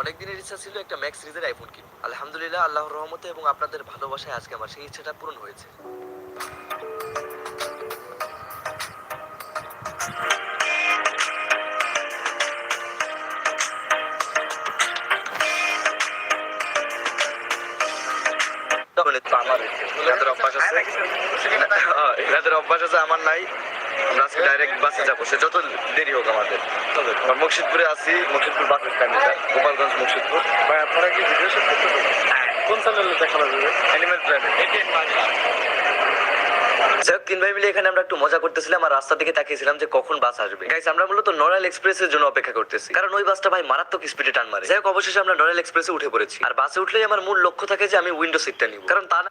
অনেক দিনের ইচ্ছা ছিল একটা ম্যাক্স সিরিজের আইফোন কিনবো আলহামদুলিল্লাহ, আল্লাহর রহমতে এবং আপনাদের ভালোবাসায় আজকে আমার সেই ইচ্ছাটা পূরণ হয়েছে। অভ্যাস আছে আমার নাই। আমরা আজকে ডাইরেক্ট বাসে যাব। সে যত দেরি হোক আমাদের। আমরা মুর্শিদপুরে আছি মুর্শিদপুর বাস স্ট্যান্ডে গোপালগঞ্জ মুর্শিদপুর। ভাই আপনারা কি ভিডিও শুট করতে কোন চ্যানেলে দেখানো যাবে? অ্যানিমেল প্ল্যানেট যাই হোক, তিন ভাই মিলে এখানে আমরা একটু মজা করতেছিলাম আর রাস্তা দিকে তাকিয়েছিলাম যে কখন বাস আসবে। গাইস আমরা মূলত নরাল এক্সপ্রেসের জন্য অপেক্ষা করতেছি। কারণ ওই বাসটা ভাই মারাত্মক স্পিডে টান মারে। যাই হোক অবশেষে আমরা নরাল এক্সপ্রেসে উঠে পড়েছি। আর বাসে উঠলেই আমার মূল লক্ষ্য থাকে যে আমি উইন্ডো সিটটা নিব। কারণ তা না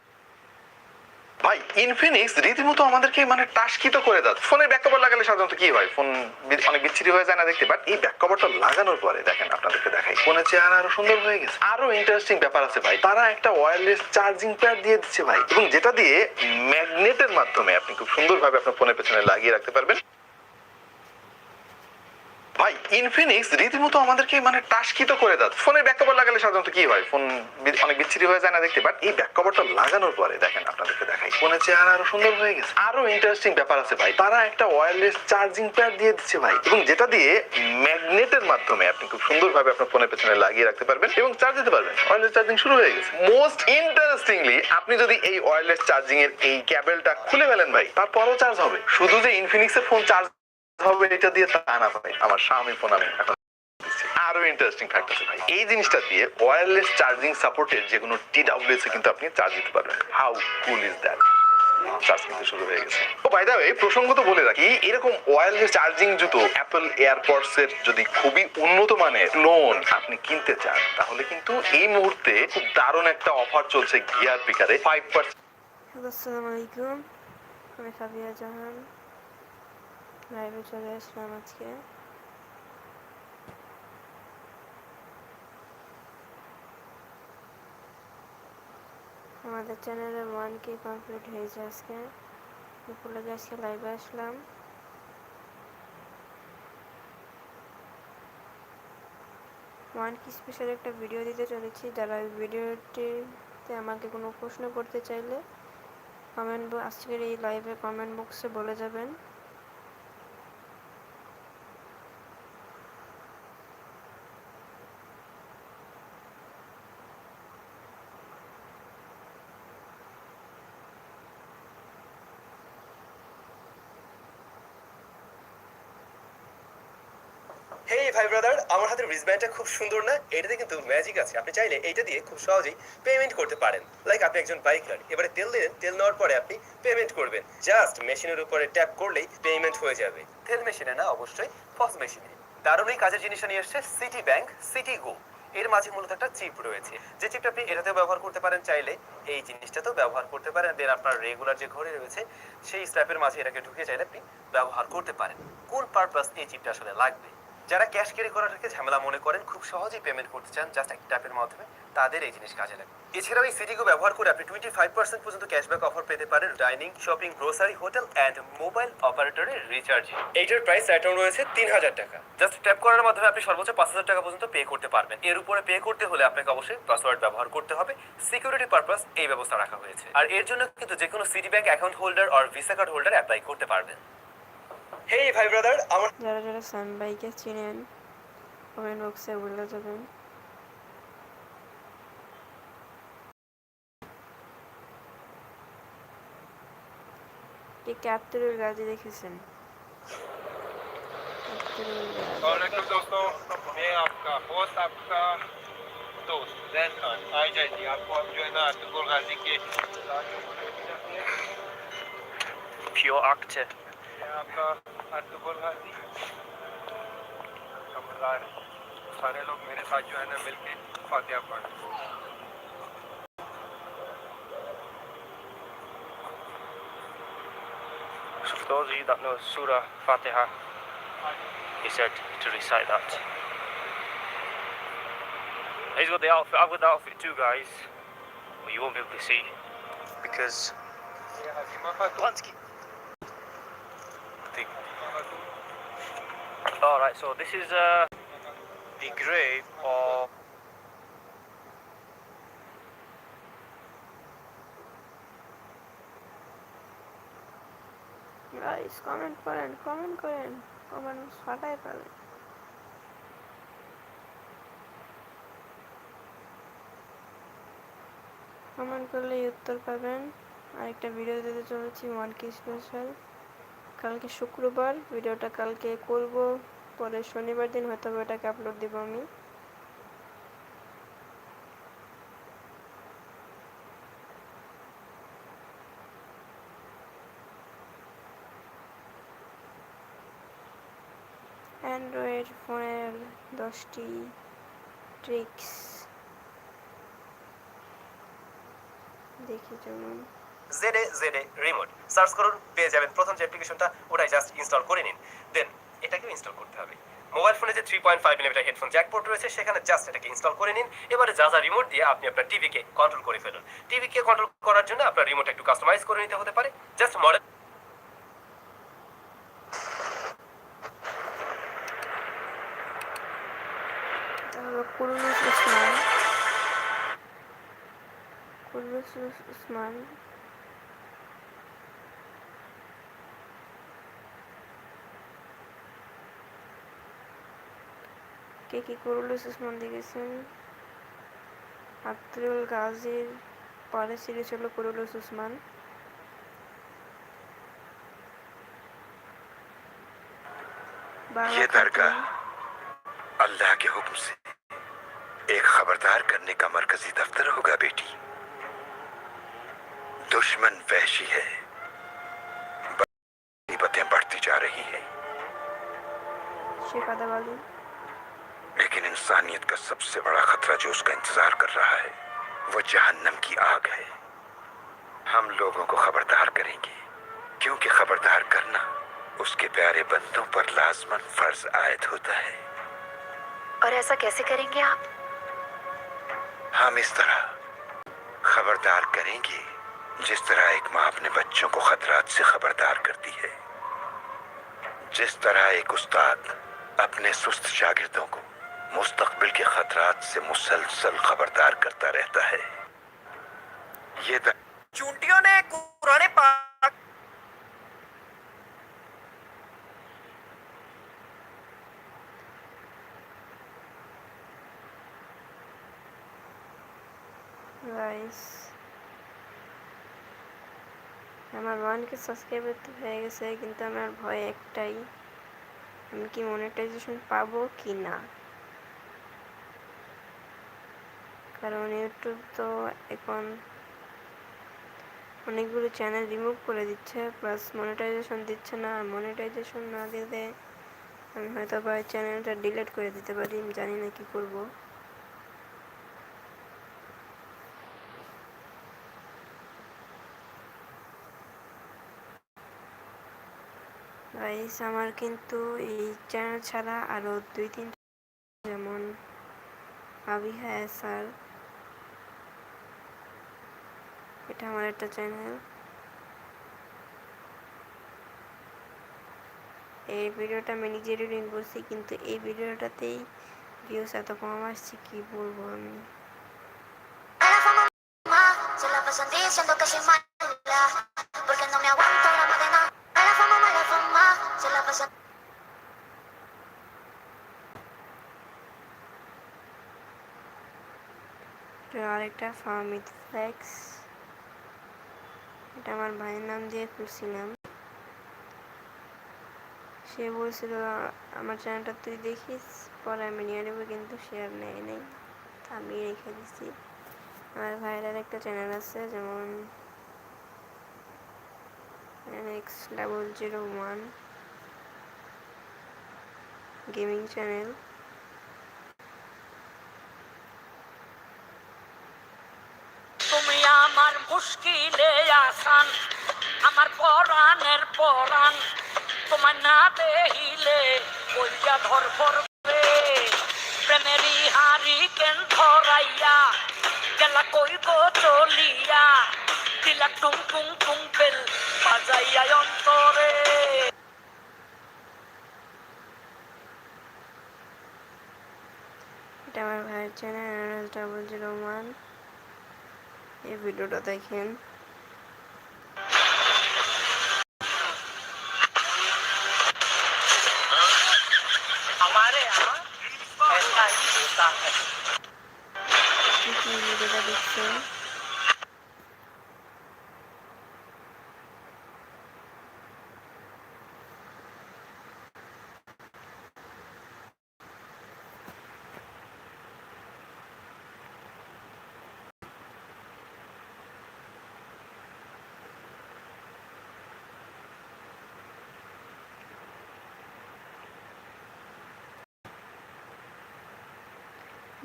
ভাই ইনফিনিক্স রীতিমতো আমাদেরকে মানে টাস্কিত করে দাও ফোনের ব্যাক কভার লাগালে সাধারণত কি হয়? ফোন অনেক বিচ্ছিরি হয়ে যায় না দেখতে বাট এই ব্যাক কভারটা লাগানোর পরে দেখেন আপনাদেরকে দেখাই। ফোনের চেহারা আরও সুন্দর হয়ে গেছে। আরও ইন্টারেস্টিং ব্যাপার আছে ভাই। তারা একটা ওয়্যারলেস চার্জিং প্যাড দিয়ে দিচ্ছে ভাই। এবং যেটা দিয়ে ম্যাগনেটের মাধ্যমে আপনি খুব সুন্দরভাবে আপনার ফোনের পেছনে লাগিয়ে রাখতে পারবেন। ভাই ইনফিনিক্স রীতিমতো আমাদেরকে মানে টাস্কিত করে দাও ফোনের ব্যাক কভার লাগালে সাধারণত কি হয়? ফোন অনেক বিচ্ছিরি হয়ে যায় না দেখতে বাট এই ব্যাক কভারটা লাগানোর পরে দেখেন আপনাদেরকে দেখাই। ফোনের চেহারা আরও সুন্দর হয়ে গেছে। আরও ইন্টারেস্টিং ব্যাপার আছে ভাই। তারা একটা ওয়্যারলেস চার্জিং প্যাড দিয়ে দিচ্ছে ভাই, এবং যেটা দিয়ে ম্যাগনেটের মাধ্যমে আপনি খুব সুন্দরভাবে আপনার ফোনের পেছনে লাগিয়ে রাখতে পারবেন এবং চার্জ দিতে পারবেন। ওয়্যারলেস চার্জিং শুরু হয়ে গেছে। মোস্ট ইন্টারেস্টিংলি আপনি যদি এই ওয়্যারলেস চার্জিং এর এই ক্যাবেলটা খুলে ফেলেন ভাই, তারপরও চার্জ হবে। শুধু যে ইনফিনিক্সের ফোন চার্জ হবে এটা দিয়ে তা না ভাই, আমার স্বামী ফোন আমি এখন আরও ইন্টারেস্টিং ফ্যাক্ট আছে ভাই, এই জিনিসটা দিয়ে ওয়্যারলেস চার্জিং সাপোর্টেড যে কোনো টিডাব্লিউএস এ কিন্তু আপনি চার্জ দিতে পারবেন। How cool is that charge শুরু হয়ে গেছে। ও তো বলে রাখি, এরকম চার্জিং জুতো যদি খুবই উন্নত মানের লোন আপনি কিনতে চান, তাহলে কিন্তু এই মুহূর্তে খুব দারুণ একটা অফার চলছে গিয়ার পিকারে ফাইভ পার্সেন্ট আমি সাবিয়া জাহান। লাইভে চলে আসলাম আজকে। আমাদের চ্যানেলে ওয়ান কে কমপ্লিট হয়েছে আজকে। দুপুরে আজকে লাইভে আসলাম। ওয়ান কি স্পেশাল একটা ভিডিও দিতে চলেছি, যারা ভিডিওটিতে আমাকে কোনো প্রশ্ন করতে চাইলে কমেন্ট আজকের এই লাইভে কমেন্ট বক্সে বলে যাবেন। হেই ভাই ব্রাদার আমার হাতের রিজব্যান্ডটা খুব সুন্দর না? এটাতে কিন্তু ম্যাজিক আছে। আপনি চাইলে এইটা দিয়ে খুব সহজেই পেমেন্ট করতে পারেন। লাইক আপনি একজন বাইকার এবারে তেল দিলেন তেল নেওয়ার পরে আপনি পেমেন্ট করবেন। জাস্ট মেশিনের উপরে ট্যাপ করলেই পেমেন্ট হয়ে যাবে। তেল মেশিনে না, অবশ্যই ফস মেশিনে দারুণ এই কাজের জিনিসটা নিয়ে এসছে সিটি ব্যাংক সিটি গো এর মাঝে মূলত একটা চিপ রয়েছে। যে চিপটা আপনি এটাতেও ব্যবহার করতে পারেন, চাইলে এই জিনিসটাতেও ব্যবহার করতে পারেন। দেন আপনার রেগুলার যে ঘড়ি রয়েছে, সেই স্ট্র্যাপের মাঝে এটাকে ঢুকিয়ে চাইলে আপনি ব্যবহার করতে পারেন। কোন পারপাস এই চিপটা আসলে লাগবে। যারা ক্যাশ ক্যারি করাটাকে ঝামেলা মনে করেন, খুব সহজেই পেমেন্ট করতে চান জাস্ট এক ট্যাপের মাধ্যমে, তাদের এই জিনিস কাজে লাগে। এছাড়াও এই সিটিগো ব্যবহার করে আপনি টোয়েন্টি ফাইভ পার্সেন্ট পর্যন্ত ক্যাশব্যাক অফার পেতে পারেন dining shopping grocery hotel and mobile অপারেটরের রিচার্জে এইটার প্রাইস অ্যাটাউন্ট রয়েছে তিন হাজার টাকা। জাস্ট ট্যাপ করার মাধ্যমে আপনি সর্বোচ্চ পাঁচ হাজার টাকা পর্যন্ত পে করতে পারবেন। এর উপরে পে করতে হলে আপনাকে অবশ্যই পাসওয়ার্ড ব্যবহার করতে হবে। সিকিউরিটি পারপাস এই ব্যবস্থা রাখা হয়েছে। আর এর জন্য কিন্তু যে কোনো সিটি ব্যাংক অ্যাকাউন্ট হোল্ডার আর ভিসা কার্ড হোল্ডার অ্যাপ্লাই করতে পারবেন। হেই ভাই ব্রাদার আমার যারা যারা সান বাইকে চিনেন কমেন্ট বক্সে বলে যাবেন কি ক্যাপ্টেনের গাড়ি দেখেছেন ক্যাপ্টেনের গাড়ি वालेकुम दोस्तों मैं आपका होस्ट आपका दोस्त जैन खान आई जाए जी आपको हम जो है ना अब्दुल गाजी के প্রিয় আক্টর मैं आपका अब्दुल गाजी कमलदार सारे लोग मेरे साथ जो है ना मिलके फातिहा पढ़ So for those of you that know Surah Fatiha, he said to recite that. He's got the outfit, I've got the outfit too guys, but you won't be able to see because ये हकीमा खातून Lansky. think. Alright, so this is uh, the grave of guys comment করেন comment করেন comment ফাটাই ফেলেন comment করলেই উত্তর পাবেন। আরেকটা video দিতে চলেছি ওয়ান কে স্পেশাল কালকে শুক্রবার, ভিডিওটা কালকে করব, পরে শনিবার দিন হয়তো বা এটাকে আপলোড দিব আমি। অ্যান্ড্রয়েড ফোনের দশটি ট্রিক্স দেখি চলুন। জেডে জেডে রিমোট। সার্চ করুন, পেয়ে যাবেন প্রথম যে অ্যাপ্লিকেশনটা, ওটাই জাস্ট ইনস্টল করে নিন। দেন এটাকেও ইনস্টল করতে হবে। মোবাইল ফোনে যে three point five millimetre headphone jack port রয়েছে, সেখানে জাস্ট এটাকে ইনস্টল করে নিন। এবারে যা যা রিমোট দিয়ে আপনি আপনার টিভিকে কন্ট্রোল করে ফেলুন। টিভিকে কন্ট্রোল করার জন্য আপনার রিমোট একটু কাস্টমাইজ করে নিতে হতে পারে। জাস্ট মডেল কে কি কুরুলুস উসমান দেখেছেন আব্দুল গাজীর পরে সিরিজ হলো কুরুলুস উসমান বাংলা ये दरगाह cartoon। अल्लाह के हुक्म से एक खबरदार करने का मरकजी दफ्तर होगा बेटी दुश्मन वहशी है मुसीबतें बढ़ती जा रही है इंसानियत का सबसे बड़ा खतरा जो उसका इंतज़ार कर रहा है वो जहन्नम की आग है। हम लोगों को खबरदार करेंगे क्योंकि खबरदार करना उसके प्यारे बंदों पर लाजमन फ़र्ज़ आयद होता है। और ऐसा कैसे करेंगे आप? हम इस तरह खबरदार करेंगे जिस तरह एक माँ अपने बच्चों को खतरात से खबरदार करती है। जिस तरह एक उस्ताद अपने सुस्त शागिर्दों को मुस्तकबिल के खतरात से मुसलसल खबरदार करता रहता है ये द... चूंटियों ने कुरान पाक গাইস আমার ওয়ানকে সাবস্ক্রাইবার তো হয়ে গেছে কিন্তু আমার ভয় একটাই আমি কি মনিটাইজেশন পাবো কি না কারণ ইউটিউব তো এখন অনেকগুলো চ্যানেল রিমুভ করে দিচ্ছে প্লাস মনিটাইজেশন দিচ্ছে না। আর মনিটাইজেশন না দিলে আমি হয়তো বা চ্যানেলটা ডিলিট করে দিতে পারি, আমি জানি না কি করব। গাইস আমার কিন্তু এই চ্যানেল ছাড়া আরও দুই তিন যেমন আবিহা এসার এটা আমার একটা চ্যানেল এই ভিডিওটা আমি নিজে রিডিং করছি, কিন্তু এই ভিডিওটাতেই ভিউস এত কম আসছে, কি বলব আমি? আরেকটা ফার্মিথ ফ্যাক্স এটা আমার ভাইয়ের নাম দিয়ে খুলছিলাম সে বলছিল, আমার চ্যানেলটা তুই দেখিস, পরে আমি নিয়ে নেব, কিন্তু সে আর নেয় নাই। আমি রেখে দিছি। আমার ভাইয়ের একটা চ্যানেল আছে, যেমন X double zero one gaming channel তুমি আমার মুশকিলে আসান, আমার পরাণের পরাণ। তোমার না দেহিলে কইয়া ধর পড়বে প্রেমেরই হারি কেন ধরাইয়া গেলা কই গো চলিয়া, দিলা টুং টুং টুং বেল বাজাইয়া অন্তরে। আমার ভাইয়ের চ্যানেল ডাবল জিরো ওয়ান এই ভিডিওটা দেখেন কি কি ভিডিওটা দেখছেন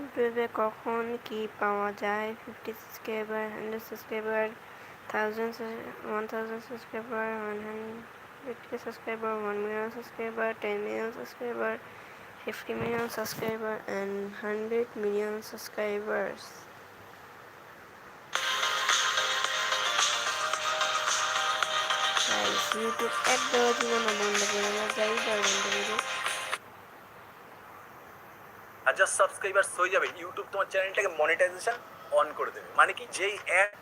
ইউটিউবে কখন কি পাওয়া যায়? Fifty subscriber hundred subscriber thousand one thousand subscriber one hundred subscriber one million subscriber ten million subscriber fifty million subscriber and hundred million subscribers YouTube এক দেওয়ার জন্য বন্ধ করে না যাই পারবেন হাজার সাবস্ক্রাইবার হয়ে যাবে। ইউটিউব তোমার চ্যানেলটাকে মনিটাইজেশন অন করে দেবে। মানে কি? যেই অ্যাড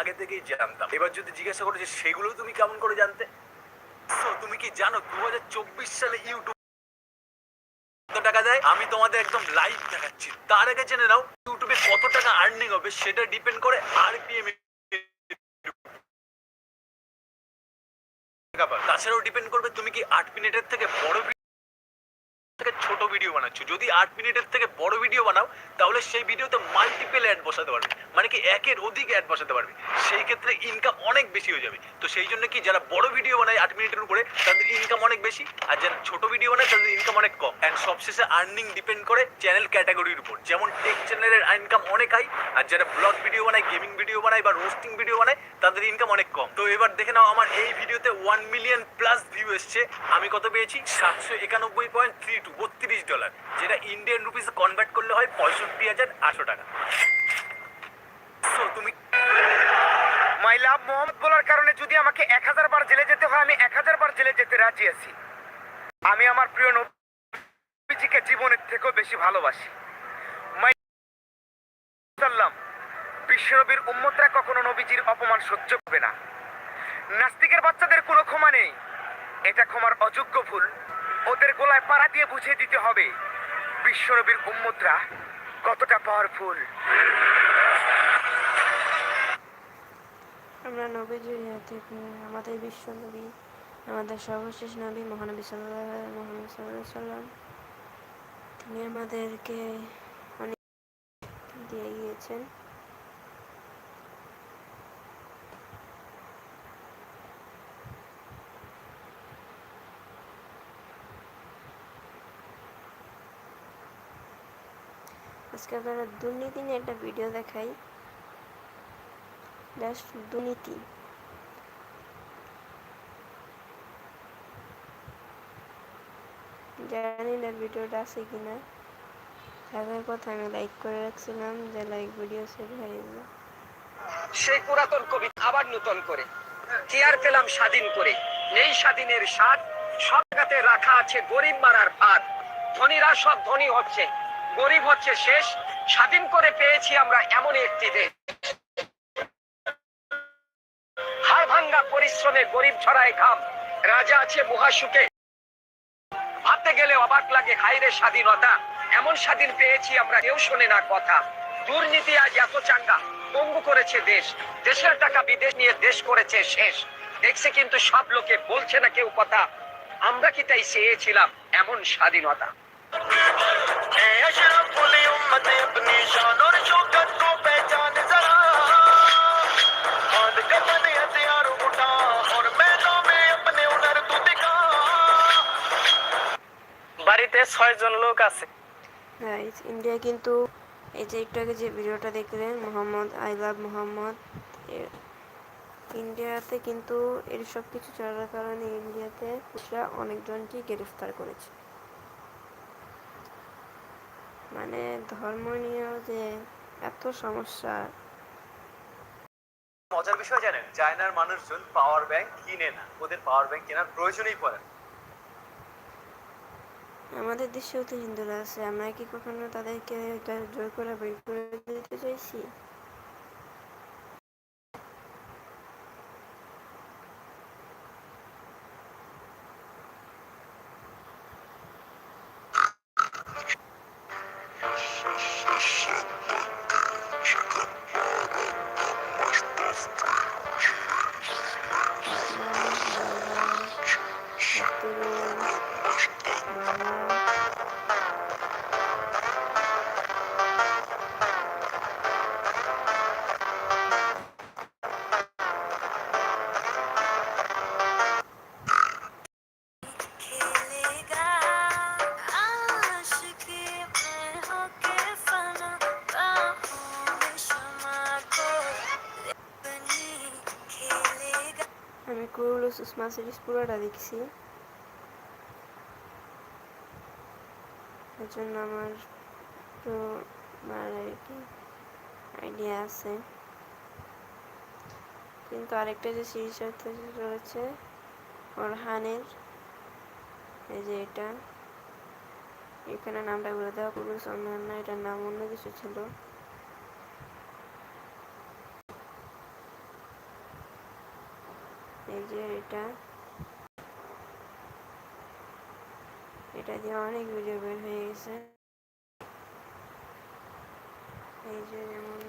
আগে থেকেই জানতাম। এবার যদি জিজ্ঞাসা করো যে সেগুলো তুমি কেমন করে জানতে? তুমি কি জানো দু সালে ইউটিউব কত টাকা দেয়? আমি তোমাদের একদম লাইভ দেখাচ্ছি। তার আগে জেনে নাও ইউটিউবে কত টাকা আর্নিং হবে সেটা ডিপেন্ড করে আর আরপিএম তাছাড়াও ডিপেন্ড করবে তুমি কি আট মিনিটের থেকে বড় থেকে ছোট ভিডিও বানাচ্ছ। যদি আট মিনিটের থেকে বড় ভিডিও বানাও, তাহলে সেই ভিডিওতে মাল্টিপল অ্যাড বসাতে পারবে। মানে কি একের অধিক অ্যাড বসাতে পারবে। সেই ক্ষেত্রে ইনকাম অনেক বেশি হয়ে যাবে। তো সেই জন্য কি যারা বড় ভিডিও বানায় আট মিনিটের উপরে, তাদের ইনকাম অনেক বেশি, আর যারা ছোট ভিডিও বানায়, তাদের ইনকাম অনেক কম। অ্যান্ড সবশেষে আর্নিং ডিপেন্ড করে চ্যানেল ক্যাটাগরির উপর। যেমন টেক চ্যানেলের ইনকাম অনেক হাই আর যারা ব্লগ ভিডিও বানায় গেমিং ভিডিও বানায়, বা রোস্টিং ভিডিও বানায়, তাদের ইনকাম অনেক কম। তো এবার দেখে নাও, আমার এই ভিডিওতে ওয়ান মিলিয়ন প্লাস ভিউ এসছে। আমি কত পেয়েছি? সাতশো একানব্বই পয়েন্ট থ্রি টু বত্রিশ ডলার যেটা ইন্ডিয়ান রুপিস কনভার্ট করলে হয় পঁয়ষট্টি হাজার আটশো টাকা। তুমি মাই লাভ মোহাম্মদ বলার কারণে যদি আমাকে এক হাজার বার জেলে যেতে হয়, আমি এক হাজার বার জেলে যেতে রাজি আছি। আমি আমার প্রিয় নবীজিকে জীবনের থেকেও বেশি ভালোবাসি। মাই সাল্লাম, বিশ্বনবীর উম্মতরা কখনো নবীজির অপমান সহ্য করবে না। নাস্তিকের বাচ্চাদের কোনো ক্ষমা নেই। এটা ক্ষমার অযোগ্য ভুল। ওদের গোলায় পাড়া দিয়ে বুঝিয়ে দিতে হবে। বিশ্বনবীর উম্মতরা কতটা পাওয়ারফুল আমরা নবীজির পেয়ে আমাদের বিশ্ব নবী আমাদের সর্বশেষ নবী মহানবী সাল্লাহ মোহাম্মদ সাল্লাহ সাল্লাম তিনি আমাদেরকে অনেক দিয়ে গিয়েছেন আজকে আপনারা দুর্নীতি নিয়ে একটা ভিডিও দেখাই। জাস্ট দুর্নীতি। জানি না ভিডিওটা আছে কিনা। থাকার কথা আমি লাইক করে রাখছিলাম, যে লাইক ভিডিও সেভ হয়ে যাবে। সেই পুরাতন কবিতা আবার নূতন করে। কি আর পেলাম স্বাধীন করে। নেই স্বাধীনের স্বাদ সব রাখা আছে গরিব মারার ভাত। ধনীরা সব ধনী হচ্ছে। গরিব হচ্ছে শেষ। স্বাধীন করে পেয়েছি আমরা এমন একটি দেশ। হাড় ভাঙ্গা পরিশ্রমে গরিব ছড়ায় ঘাম। রাজা আছে মহাসুখে। ভাবতে গেলে অবাক লাগে হাইরে স্বাধীনতা। এমন স্বাধীন পেয়েছি আমরা, কেউ শোনে না কথা। দুর্নীতি আজ এত চাঙ্গা, পঙ্গু করেছে দেশ। দেশের টাকা বিদেশ নিয়ে দেশ করেছে শেষ। দেখছে কিন্তু সব লোকে বলছে না কেউ কথা। আমরা কি তাই চেয়েছিলাম এমন স্বাধীনতা? বাড়িতে ছয় জন লোক আছে ইন্ডিয়া কিন্তু এই যে একটু আগে যে ভিডিওটা দেখলেন, মোহাম্মদ আই লাভ মোহাম্মদ ইন্ডিয়াতে কিন্তু এর সব কিছু চলার কারণে ইন্ডিয়াতে অনেকজনকে গ্রেফতার করেছে। মানে ধর্ম নিয়েও যে এত সমস্যা। মজার বিষয় জানেন চায়নার মানুষজন পাওয়ার ব্যাংক কিনে না। ওদের পাওয়ার ব্যাংক কেনার প্রয়োজনই পড়ে আমাদের দেশেও তো হিন্দুরা আছে আমরা কি কখনো তাদেরকে এটা জোর করে বের করে দিতে চাইছি? সুষমা সিরিজ পুরোটা দেখছি এর জন্য আমার তো মানে আর কি আইডিয়া আছে কিন্তু আরেকটা যে সিরিজ রয়েছে অরহানের এই যে এটা এখানে নামটা বলে দেওয়া পুরুষ অন্যান্য এটার নাম অন্য কিছু ছিল এই যে এটা। এটা দিয়ে অনেক ভিডিও বের হয়ে গেছে। এই যে যেমন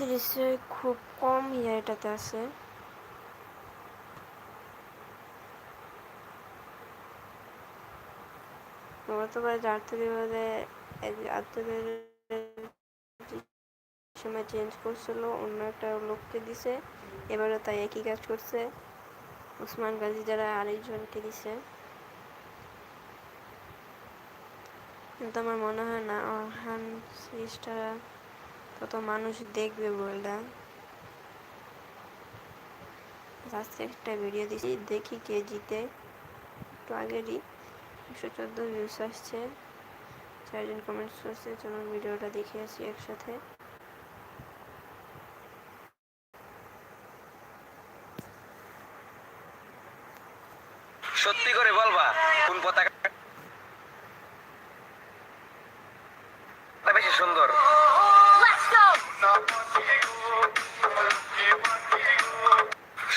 উসমান সিরিজে খুব কম ইয়ে এটাতে আছে বর্তমানে জাতীয়বাদে আত্মীয় সময় চেঞ্জ করছিল, অন্য একটা লোককে দিছে, এবারও তাই একই কাজ করছে। ওসমান গাজী যারা আরেকজনকে দিছে। কিন্তু আমার মনে হয় না, অরহান সিরিজটা তত মানুষ দেখবে বললাম আজকে একটা ভিডিও দিচ্ছি দেখি কে জিতে। একটু আগেরই একশো চোদ্দ ভিউস আসছে। চারজন কমেন্টস করছে, চলুন ভিডিওটা দেখে আসি একসাথে।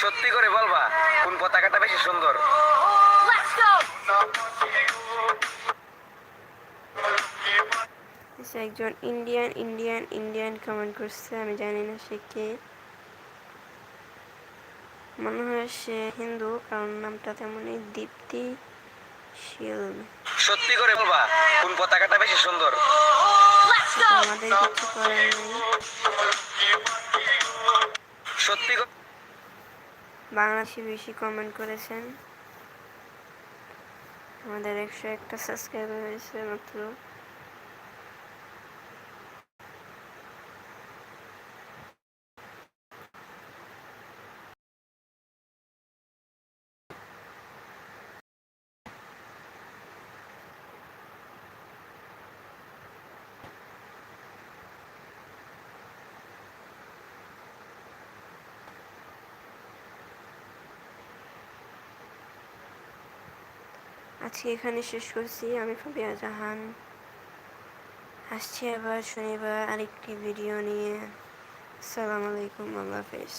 সত্যি করে বলবা কোন পতাকাটা বেশি সুন্দর? একজন ইন্ডিয়ান ইন্ডিয়ান ইন্ডিয়ান কমেন্ট করছে আমি জানি না সে কে। মনে হয় সে হিন্দু কারণ নামটা তেমনই দীপ্তি শীল। সত্যি করে বলবা কোন পতাকাটা বেশি সুন্দর? আমাদের কিছু করার নেই। সত্যি করে বাংলাদেশি বেশি কমেন্ট করেছেন। আমাদের একশো একটা সাবস্ক্রাইবার হয়েছে মাত্র। আজকে এখানে শেষ করছি। আমি ফাবিয়া জাহান। আসছি আবার শনিবার আরেকটি ভিডিও নিয়ে। আসসালামু আলাইকুম, আল্লাহ হাফেজ।